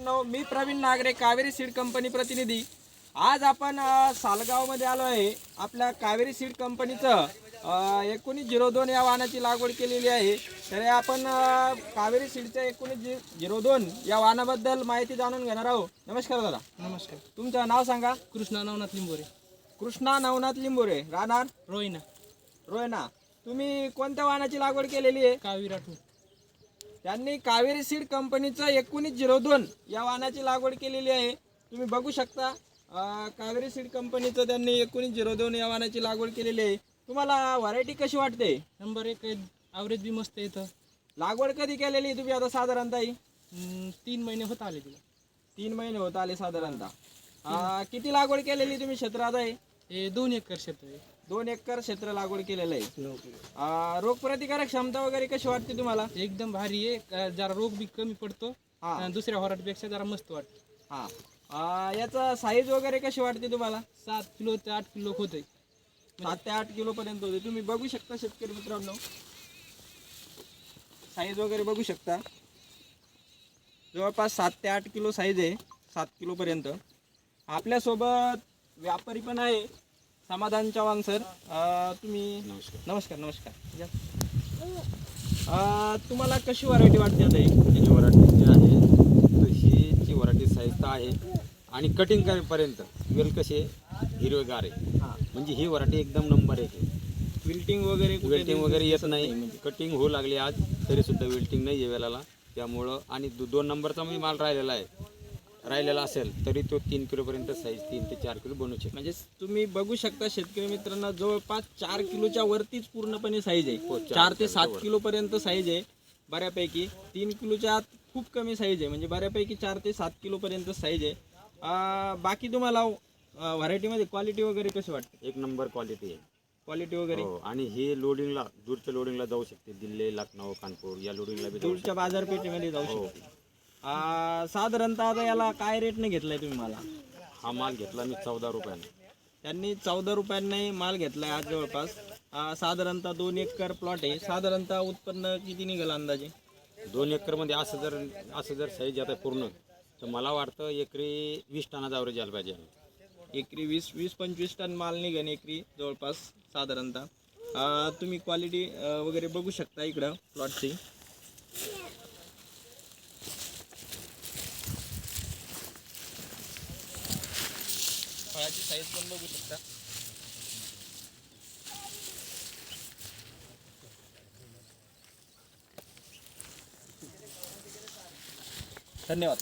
मित्रांनो मी Praveen Nagare Kaveri seed company प्रतिनिधी. आज आपण सालगावमध्ये आलो आहे. आपल्या कावेरी सीड कंपनीचं एकोणीस झिरो दोन या वाहनाची लागवड केलेली आहे. तर आपण कावेरी सीडच्या एकोणीस झिरो दोन या वाहनाबद्दल माहिती जाणून घेणार आहोत. नमस्कार दादा. नमस्कार. तुमचं नाव सांगा. कृष्णा नवनाथ लिंबोरे. कृष्णा नवनाथ लिंबोरे. राहणार? रोहिना रोयना तुम्ही कोणत्या वाहनाची लागवड केलेली आहे? कावी राठोड. त्यांनी कावेरी सीड कंपनीचं एकोणीस झिरो दोन या वाहनाची लागवड केलेली आहे. तुम्ही बघू शकता अं, कावेरी सीड कंपनीचं त्यांनी एकोणीस झिरो दोन या वाहनाची लागवड केलेली आहे. तुम्हाला व्हरायटी कशी वाटते? नंबर एक ॲव्हरेज बी मस्त येतं लागवड कधी केलेली तुम्ही आता साधारणतः? हम्म, तीन महिने होत आले तिला. तीन महिने होत आले साधारणतः. अं, किती लागवड केलेली तुम्ही क्षेत्रात आहे? हे दोन एकर क्षेत्र आहे. दोन एकर क्षेत्र लागवड केलेलं आहे. अं, रोगप्रतिकारक क्षमता वगैरे कशी वाटते तुम्हाला? एकदम भारी आहे. का- जरा रोग बी कमी पडतो हा. आणि दुसऱ्या होराटपेक्षा जरा मस्त वाटतं. हा. याचा साईज वगैरे कशी वाटते तुम्हाला? सात किलो ते आठ किलो होतंय. सात ते आठ किलो पर्यंत होते तुम्ही बघू शकता शेतकरी मित्रांनो. साईज वगैरे बघू शकता. जवळपास सात ते आठ किलो साईज आहे. सात किलो पर्यंत. आपल्यासोबत व्यापारी पण आहे. समाधान चव्हाण सर अं, तुम्ही नमस्कार. नमस्कार या. अं, तुम्हाला कशी व्हरायटी वाटते आता ही? ही जी वराठी जी आहे तर ही जी वराठी साईज तर आहे. आणि कटिंग करेपर्यंत वेल कसे हिरवेगार आहे. हा. म्हणजे ही वराठी एकदम नंबर एक आहे. विल्टिंग वगैरे कुठे वेल्टिंग वगैरे येत नाही. कटिंग होऊ लागली आज तरी सुद्धा वेल्टिंग नाही आहे वेलाला त्यामुळं आणि दो- दोन नंबरचा मी माल राहिलेला आहे. राहिलेला असेल तरी तो तीन किलोपर्यंत साईज तीन ते चार किलो बनवू शकतो म्हणजे तुम्ही बघू शकता शेतकरी मित्रांना जवळपास चार किलोच्या वरतीच पूर्णपणे साईज आहे. हो, चार चार ते सात किलो पर्यंत साईज आहे बऱ्यापैकी. तीन किलोच्या आत खूप कमी साईज आहे. म्हणजे बऱ्यापैकी चार ते सात किलो पर्यंत साईज आहे बाकी तुम्हाला व्हरायटीमध्ये क्वालिटी वगैरे कशी वाटते? एक नंबर क्वालिटी आहे. क्वालिटी वगैरे? हो आणि ही लोडिंगला दूरच्या लोडिंगला जाऊ शकते. दिल्ली लखनौ कानपूर या लोडिंगला दूरच्या बाजारपेठेमध्ये जाऊ हो. शकते. साधारणतः आता याला काय रेटने घेतलाय तुम्ही मला. हा माल घेतला मी चौदा रुपयाने. त्यांनी चौदा रुपयांनी माल घेतलाय आज जवळपास. साधारणतः दोन एकर प्लॉट आहे. साधारणतः उत्पन्न किती निघाल अंदाजे? दोन एकरमध्ये असं जर असं जर साईज आता पूर्ण तर मला वाटतं एकरी वीस टनाचा ॲव्हरेज यायला पाहिजे. एकरी वीस वीस पंचवीस टन माल निघेन एकरी जवळपास साधारणतः. तुम्ही क्वालिटी वगैरे बघू शकता इकडं प्लॉटची फळाची साईज पण बघू शकता. धन्यवाद.